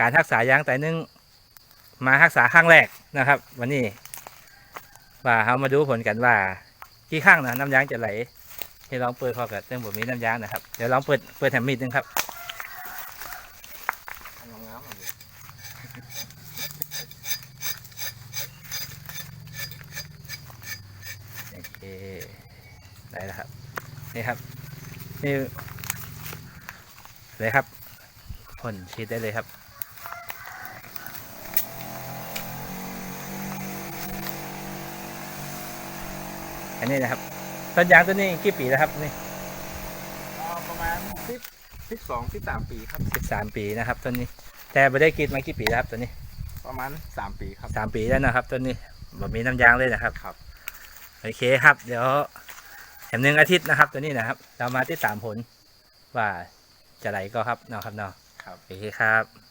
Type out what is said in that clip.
การรักษายางไตนึ่งมารักษาครั้งแรกนะครับ วันนี้ว่าเรามาดูผลกันว่ากี่ข้างนะน้ำยางจะไหลให้ลองเปิดพอกับเรื่องผมมีน้ำยางนะครับเดี๋ยวลองเปิดเปิดแถมมีดนึงครับโอเคได้แล้วครับนี่ครับนี่เลยครับพ่นชีดได้เลยครับ อันนี้นะครับต้นยางต้นนี้กี่ปีแล้วครับนี่เอาประมาณสิบสิบสองสิบสามปีครับสิบสามปีนะครับต้นนี้ แต่ไม่ได้กรีดมากี่ปีแล้วครับต้นนี้ ประมาณสามปีครับสามปีแล้วนะครับต้นนี้บ่มีน้ำยางเลยนะครับครับ โอเคครับ เดี๋ยวแถมหนึ่งอาทิตย์นะครับ ตัวนี้นะครับ เรามาที่สามผลว่าจะไหลก็ครับเนาะครับเนาะครับโอเคครับ